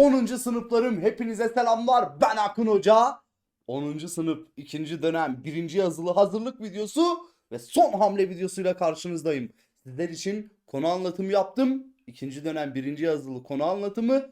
10. sınıflarım hepinize selamlar. Ben Akın Hoca. 10. sınıf 2. dönem 1. yazılı hazırlık videosu ve son hamle videosuyla karşınızdayım. Sizler için konu anlatımı yaptım. 2. dönem 1. yazılı konu anlatımı.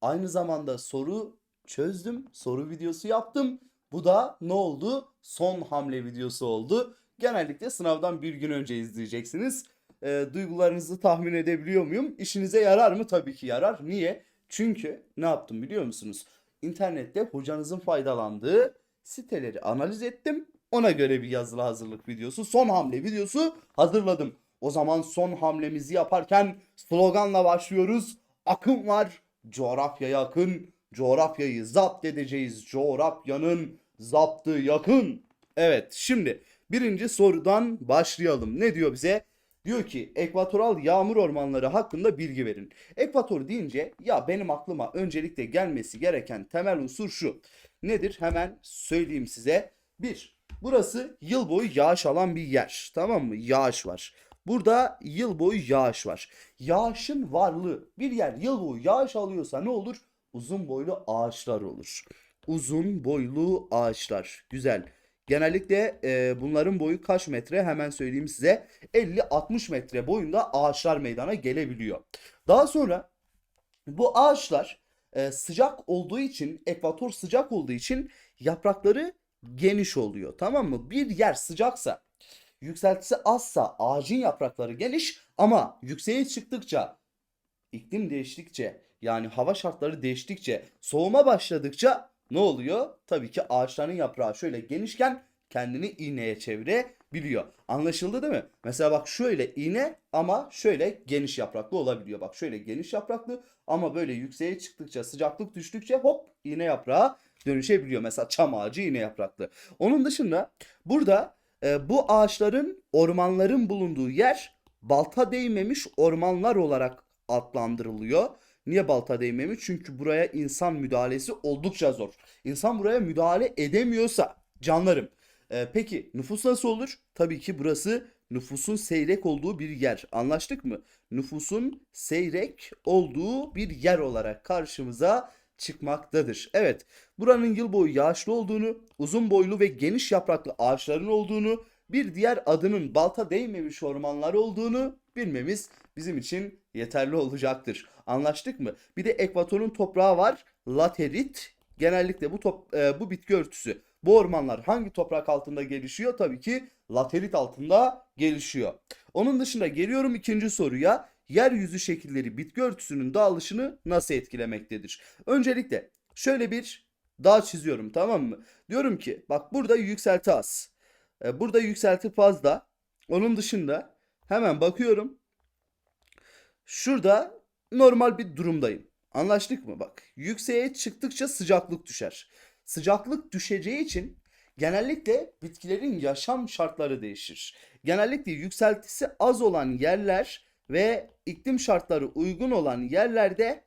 Aynı zamanda soru çözdüm. Soru videosu yaptım. Bu da ne oldu? Son hamle videosu oldu. Genellikle sınavdan bir gün önce izleyeceksiniz. Ee, duygularınızı tahmin edebiliyor muyum? İşinize yarar mı? Tabii ki yarar. Niye? Çünkü ne yaptım biliyor musunuz? İnternette hocanızın faydalandığı siteleri analiz ettim. Ona göre bir yazılı hazırlık videosu, son hamle videosu hazırladım. O zaman son hamlemizi yaparken sloganla başlıyoruz. Akım var, coğrafyaya akın, coğrafyayı zapt edeceğiz. Coğrafyanın zaptı yakın. Evet, şimdi birinci sorudan başlayalım. Ne diyor bize? Diyor ki ekvatoral yağmur ormanları hakkında bilgi verin. Ekvator deyince ya benim aklıma öncelikle gelmesi gereken temel unsur şu. Nedir? Hemen söyleyeyim size. Bir, burası yıl boyu yağış alan bir yer. Tamam mı? Yağış var. Burada yıl boyu yağış var. Yağışın varlığı. Bir yer yıl boyu yağış alıyorsa ne olur? Uzun boylu ağaçlar olur. Uzun boylu ağaçlar. Güzel. Genellikle e, bunların boyu kaç metre? Hemen söyleyeyim size. 50-60 metre boyunda ağaçlar meydana gelebiliyor. Daha sonra bu ağaçlar e, sıcak olduğu için, ekvator sıcak olduğu için yaprakları geniş oluyor. Tamam mı? Bir yer sıcaksa, yükseltisi azsa ağacın yaprakları geniş ama yükseğe çıktıkça, iklim değiştikçe, yani hava şartları değiştikçe, soğuma başladıkça ne oluyor? Tabii ki ağaçların yaprağı şöyle genişken kendini iğneye çevirebiliyor. Anlaşıldı değil mi? Mesela bak şöyle iğne ama şöyle geniş yapraklı olabiliyor. Bak şöyle geniş yapraklı ama böyle yükseğe çıktıkça sıcaklık düştükçe hop iğne yaprağı dönüşebiliyor. Mesela çam ağacı iğne yapraklı. Onun dışında burada e, bu ağaçların ormanların bulunduğu yer balta değmemiş ormanlar olarak adlandırılıyor. Niye balta değmemiş? Çünkü buraya insan müdahalesi oldukça zor. İnsan buraya müdahale edemiyorsa canlarım. e, peki nüfus nasıl olur? Tabii ki burası nüfusun seyrek olduğu bir yer. Anlaştık mı? Nüfusun seyrek olduğu bir yer olarak karşımıza çıkmaktadır. Evet, buranın yıl boyu yağışlı olduğunu, uzun boylu ve geniş yapraklı ağaçların olduğunu, bir diğer adının balta değmemiş ormanlar olduğunu bilmemiz bizim için yeterli olacaktır. Anlaştık mı? Bir de ekvatorun toprağı var. Laterit. Genellikle bu top, e, bu bitki örtüsü, bu ormanlar hangi toprak altında gelişiyor? Tabii ki laterit altında gelişiyor. Onun dışında geliyorum ikinci soruya. Yeryüzü şekilleri bitki örtüsünün dağılışını nasıl etkilemektedir? Öncelikle şöyle bir dağ çiziyorum tamam mı? Diyorum ki bak burada yükselti az. E, Burada yükselti fazla. Onun dışında hemen bakıyorum. Şurada normal bir durumdayım. Anlaştık mı? Bak yükseğe çıktıkça sıcaklık düşer. Sıcaklık düşeceği için genellikle bitkilerin yaşam şartları değişir. Genellikle yükseltisi az olan yerler ve iklim şartları uygun olan yerlerde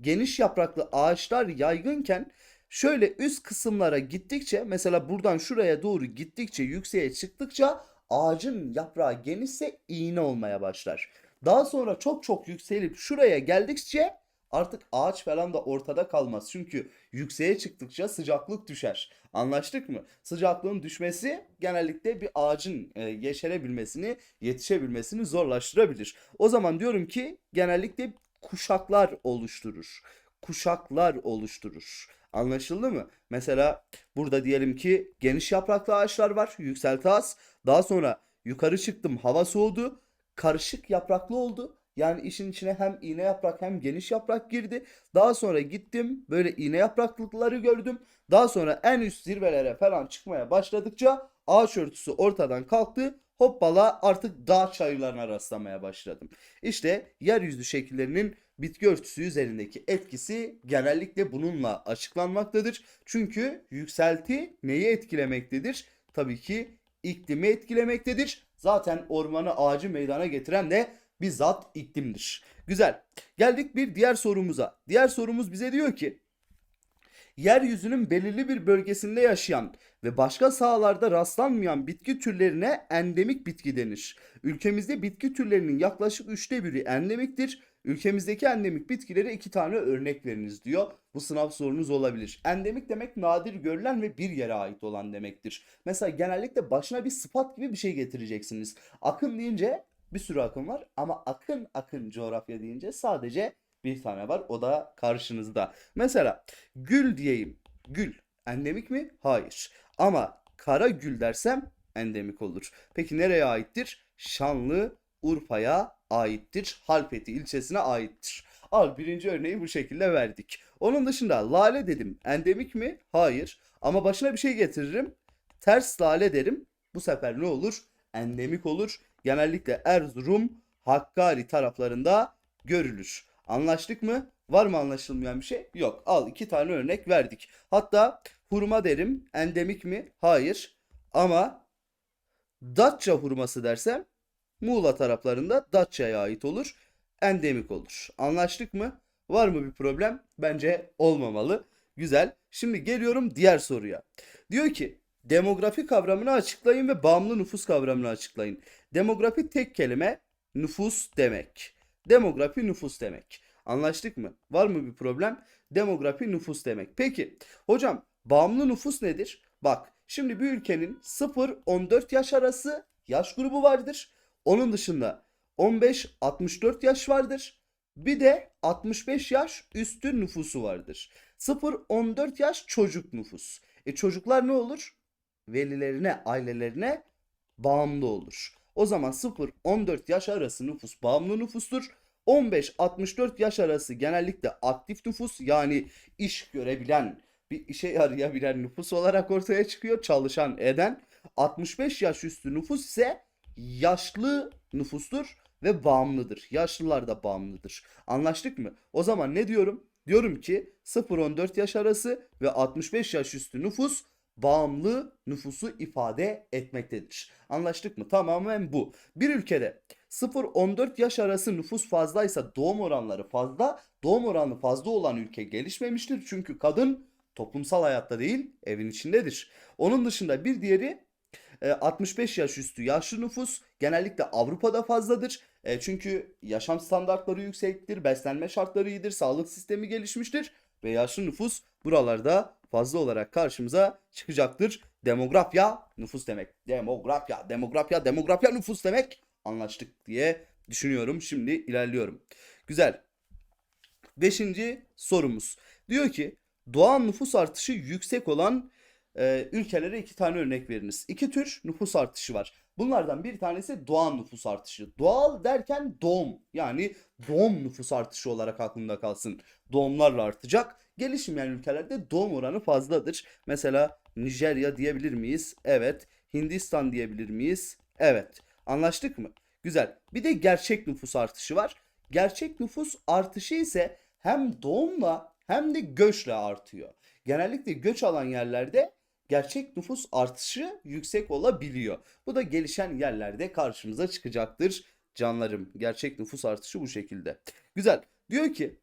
geniş yapraklı ağaçlar yaygınken şöyle üst kısımlara gittikçe mesela buradan şuraya doğru gittikçe yükseğe çıktıkça ağacın yaprağı genişse iğne olmaya başlar. Daha sonra çok çok yükselip şuraya geldikçe artık ağaç falan da ortada kalmaz. Çünkü yükseğe çıktıkça sıcaklık düşer. Anlaştık mı? Sıcaklığın düşmesi genellikle bir ağacın e, yeşerebilmesini, yetişebilmesini zorlaştırabilir. O zaman diyorum ki genellikle kuşaklar oluşturur. Kuşaklar oluşturur. Anlaşıldı mı? Mesela burada diyelim ki geniş yapraklı ağaçlar var, yükselti az. Daha sonra yukarı çıktım, hava soğudu, karışık yapraklı oldu. Yani işin içine hem iğne yaprak hem geniş yaprak girdi. Daha sonra gittim böyle iğne yapraklıkları gördüm. Daha sonra en üst zirvelere falan çıkmaya başladıkça ağaç örtüsü ortadan kalktı. Hoppala artık dağ çayırlarına rastlamaya başladım. İşte yeryüzü şekillerinin bitki örtüsü üzerindeki etkisi genellikle bununla açıklanmaktadır. Çünkü yükselti neyi etkilemektedir? Tabii ki iklimi etkilemektedir. Zaten ormanı ağacı meydana getiren de bizzat iklimdir. Güzel. Geldik bir diğer sorumuza. Diğer sorumuz bize diyor ki yeryüzünün belirli bir bölgesinde yaşayan ve başka sahalarda rastlanmayan bitki türlerine endemik bitki denir. Ülkemizde bitki türlerinin yaklaşık üçte biri endemiktir. Ülkemizdeki endemik bitkilere iki tane örnek veriniz diyor. Bu sınav sorunuz olabilir. Endemik demek nadir görülen ve bir yere ait olan demektir. Mesela genellikle başına bir sıfat gibi bir şey getireceksiniz. Akın deyince bir sürü akın var ama akın akın coğrafya deyince sadece bir tane var. O da karşınızda. Mesela gül diyeyim. Gül endemik mi? Hayır. Ama kara gül dersem endemik olur. Peki nereye aittir? Şanlı Urfa'ya aittir. Halfeti ilçesine aittir. Al birinci örneği bu şekilde verdik. Onun dışında lale dedim. Endemik mi? Hayır. Ama başına bir şey getiririm. Ters lale derim. Bu sefer ne olur? Endemik olur. Genellikle Erzurum, Hakkari taraflarında görülür. Anlaştık mı? Var mı anlaşılmayan bir şey? Yok. Al iki tane örnek verdik. Hatta hurma derim. Endemik mi? Hayır. Ama Datça hurması dersem Muğla taraflarında Datça'ya ait olur. Endemik olur. Anlaştık mı? Var mı bir problem? Bence olmamalı. Güzel. Şimdi geliyorum diğer soruya. Diyor ki demografi kavramını açıklayın ve bağımlı nüfus kavramını açıklayın. Demografi tek kelime nüfus demek. Demografi nüfus demek. Anlaştık mı? Var mı bir problem? Demografi nüfus demek. Peki hocam bağımlı nüfus nedir? Bak şimdi bir ülkenin 0-14 yaş arası yaş grubu vardır. Onun dışında 15-64 yaş vardır. Bir de 65 yaş üstü nüfusu vardır. 0-14 yaş çocuk nüfus. E çocuklar ne olur? Velilerine, ailelerine bağımlı olur. O zaman 0-14 yaş arası nüfus bağımlı nüfustur. 15-64 yaş arası genellikle aktif nüfus yani iş görebilen, bir işe yarayabilen nüfus olarak ortaya çıkıyor. Çalışan, eden. 65 yaş üstü nüfus ise yaşlı nüfustur ve bağımlıdır. Yaşlılar da bağımlıdır. Anlaştık mı? O zaman ne diyorum? Diyorum ki 0-14 yaş arası ve 65 yaş üstü nüfus bağımlı nüfusu ifade etmektedir. Anlaştık mı? Tamamen bu. Bir ülkede 0-14 yaş arası nüfus fazlaysa doğum oranları fazla, doğum oranı fazla olan ülke gelişmemiştir. Çünkü kadın toplumsal hayatta değil, evin içindedir. Onun dışında bir diğeri e, 65 yaş üstü yaşlı nüfus genellikle Avrupa'da fazladır. E, çünkü yaşam standartları yüksektir, beslenme şartları iyidir, sağlık sistemi gelişmiştir ve yaşlı nüfus buralarda fazla olarak karşımıza çıkacaktır. Demografya nüfus demek. Demografya, demografya, demografya nüfus demek. Anlaştık diye düşünüyorum. Şimdi ilerliyorum. Güzel. Beşinci sorumuz. Diyor ki doğal nüfus artışı yüksek olan e, ülkelere iki tane örnek veriniz. İki tür nüfus artışı var. Bunlardan bir tanesi doğal nüfus artışı. Doğal derken doğum yani doğum nüfus artışı olarak aklında kalsın. Doğumlarla artacak. Gelişmeyen ülkelerde doğum oranı fazladır. Mesela Nijerya diyebilir miyiz? Evet. Hindistan diyebilir miyiz? Evet. Anlaştık mı? Güzel. Bir de gerçek nüfus artışı var. Gerçek nüfus artışı ise hem doğumla hem de göçle artıyor. Genellikle göç alan yerlerde gerçek nüfus artışı yüksek olabiliyor. Bu da gelişen yerlerde karşımıza çıkacaktır canlarım. Gerçek nüfus artışı bu şekilde. Güzel. Diyor ki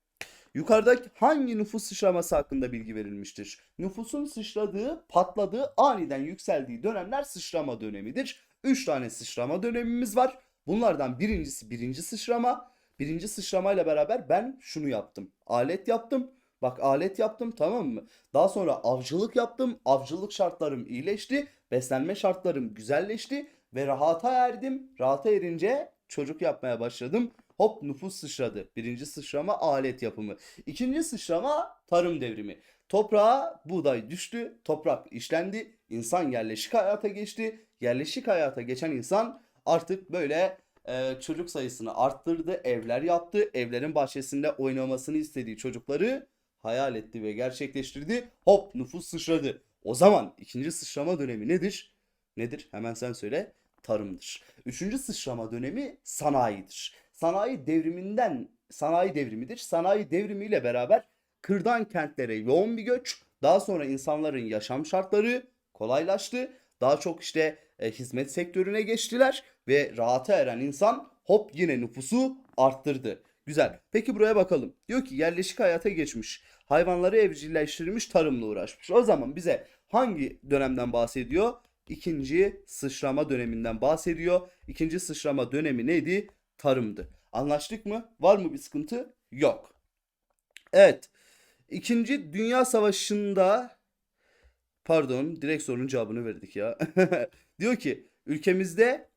yukarıdaki hangi nüfus sıçraması hakkında bilgi verilmiştir? Nüfusun sıçradığı, patladığı, aniden yükseldiği dönemler sıçrama dönemidir. 3 tane sıçrama dönemimiz var. Bunlardan birincisi birinci sıçrama. Birinci sıçramayla beraber ben şunu yaptım. Alet yaptım. Bak alet yaptım tamam mı? Daha sonra avcılık yaptım. Avcılık şartlarım iyileşti. Beslenme şartlarım güzelleşti. Ve rahata erdim. Rahata erince çocuk yapmaya başladım. Hop nüfus sıçradı. Birinci sıçrama alet yapımı. İkinci sıçrama tarım devrimi. Toprağa buğday düştü. Toprak işlendi. İnsan yerleşik hayata geçti. Yerleşik hayata geçen insan artık böyle e, çocuk sayısını arttırdı. Evler yaptı. Evlerin bahçesinde oynamasını istediği çocukları hayal etti ve gerçekleştirdi. Hop nüfus sıçradı. O zaman ikinci sıçrama dönemi nedir? Nedir? Hemen sen söyle. Tarımdır. Üçüncü sıçrama dönemi sanayidir. Sanayi devriminden sanayi devrimidir. Sanayi devrimiyle beraber kırdan kentlere yoğun bir göç. Daha sonra insanların yaşam şartları kolaylaştı. Daha çok işte e, hizmet sektörüne geçtiler ve rahata eren insan hop yine nüfusu arttırdı. Güzel. Peki buraya bakalım. Diyor ki yerleşik hayata geçmiş. Hayvanları evcilleştirmiş, tarımla uğraşmış. O zaman bize hangi dönemden bahsediyor? İkinci sıçrama döneminden bahsediyor. İkinci sıçrama dönemi neydi? Tarımdı. Anlaştık mı? Var mı bir sıkıntı? Yok. Evet. İkinci Dünya Savaşı'nda pardon direkt sorunun cevabını verdik ya. Diyor ki ülkemizde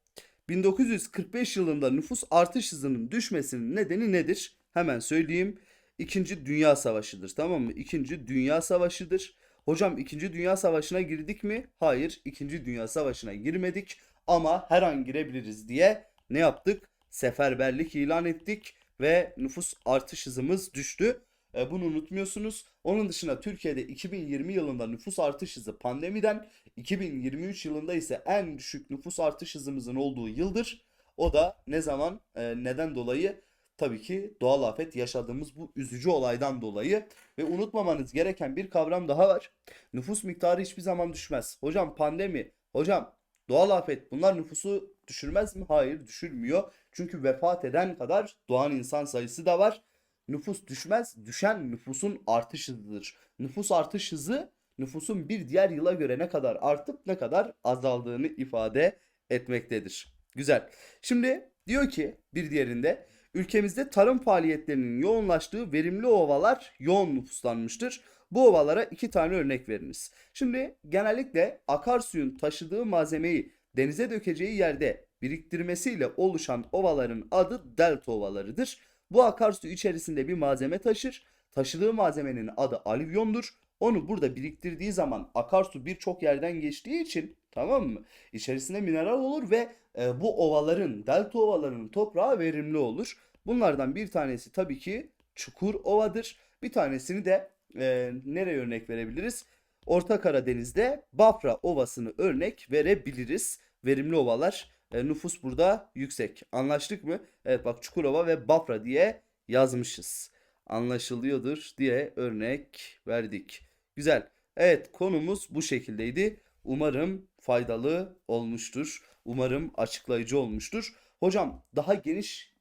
1945 yılında nüfus artış hızının düşmesinin nedeni nedir? Hemen söyleyeyim. İkinci Dünya Savaşı'dır tamam mı? İkinci Dünya Savaşı'dır. Hocam İkinci Dünya Savaşı'na girdik mi? Hayır, İkinci Dünya Savaşı'na girmedik ama her an girebiliriz diye ne yaptık? Seferberlik ilan ettik ve nüfus artış hızımız düştü. E, bunu unutmuyorsunuz. Onun dışında Türkiye'de 2020 yılında nüfus artış hızı pandemiden, 2023 yılında ise en düşük nüfus artış hızımızın olduğu yıldır. O da ne zaman, e, neden dolayı? Tabii ki doğal afet yaşadığımız bu üzücü olaydan dolayı ve unutmamanız gereken bir kavram daha var. Nüfus miktarı hiçbir zaman düşmez. Hocam pandemi, hocam doğal afet bunlar nüfusu düşürmez mi? Hayır düşürmüyor. Çünkü vefat eden kadar doğan insan sayısı da var. Nüfus düşmez, düşen nüfusun artış hızıdır. Nüfus artış hızı nüfusun bir diğer yıla göre ne kadar artıp ne kadar azaldığını ifade etmektedir. Güzel. Şimdi diyor ki bir diğerinde ülkemizde tarım faaliyetlerinin yoğunlaştığı verimli ovalar yoğun nüfuslanmıştır. Bu ovalara iki tane örnek veriniz. Şimdi genellikle akarsuyun taşıdığı malzemeyi denize dökeceği yerde biriktirmesiyle oluşan ovaların adı delta ovalarıdır. Bu akarsu içerisinde bir malzeme taşır. Taşıdığı malzemenin adı alüvyondur. Onu burada biriktirdiği zaman akarsu birçok yerden geçtiği için tamam mı? İçerisinde mineral olur ve e, bu ovaların, delta ovalarının toprağı verimli olur. Bunlardan bir tanesi tabii ki Çukur Ova'dır. Bir tanesini de e, nereye örnek verebiliriz? Orta Karadeniz'de Bafra Ovası'nı örnek verebiliriz. Verimli ovalar. E, nüfus burada yüksek. Anlaştık mı? Evet bak Çukurova ve Bafra diye yazmışız. Anlaşılıyordur diye örnek verdik. Güzel. Evet konumuz bu şekildeydi. Umarım faydalı olmuştur. Umarım açıklayıcı olmuştur. Hocam daha geniş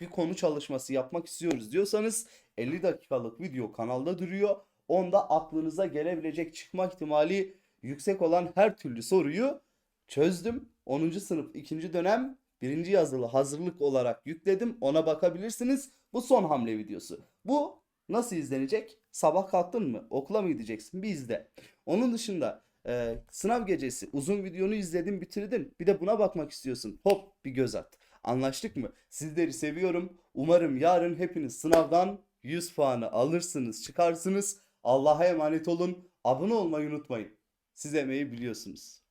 bir konu çalışması yapmak istiyoruz diyorsanız 50 dakikalık video kanalda duruyor. Onda aklınıza gelebilecek çıkma ihtimali yüksek olan her türlü soruyu çözdüm. 10. sınıf 2. dönem 1. yazılı hazırlık olarak yükledim. Ona bakabilirsiniz. Bu son hamle videosu. Bu nasıl izlenecek? Sabah kalktın mı? Okula mı gideceksin? Bir izle. Onun dışında e, sınav gecesi uzun videonu izledin bitirdin. Bir de buna bakmak istiyorsun. Hop bir göz at. Anlaştık mı? Sizleri seviyorum. Umarım yarın hepiniz sınavdan 100 puanı alırsınız, çıkarsınız. Allah'a emanet olun. Abone olmayı unutmayın. Siz emeği biliyorsunuz.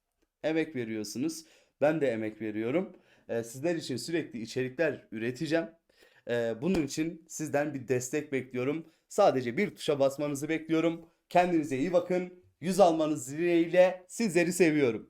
Emek veriyorsunuz. Ben de emek veriyorum. Ee, sizler için sürekli içerikler üreteceğim. Ee, bunun için sizden bir destek bekliyorum. Sadece bir tuşa basmanızı bekliyorum. Kendinize iyi bakın. Yüz almanız dileğiyle sizleri seviyorum.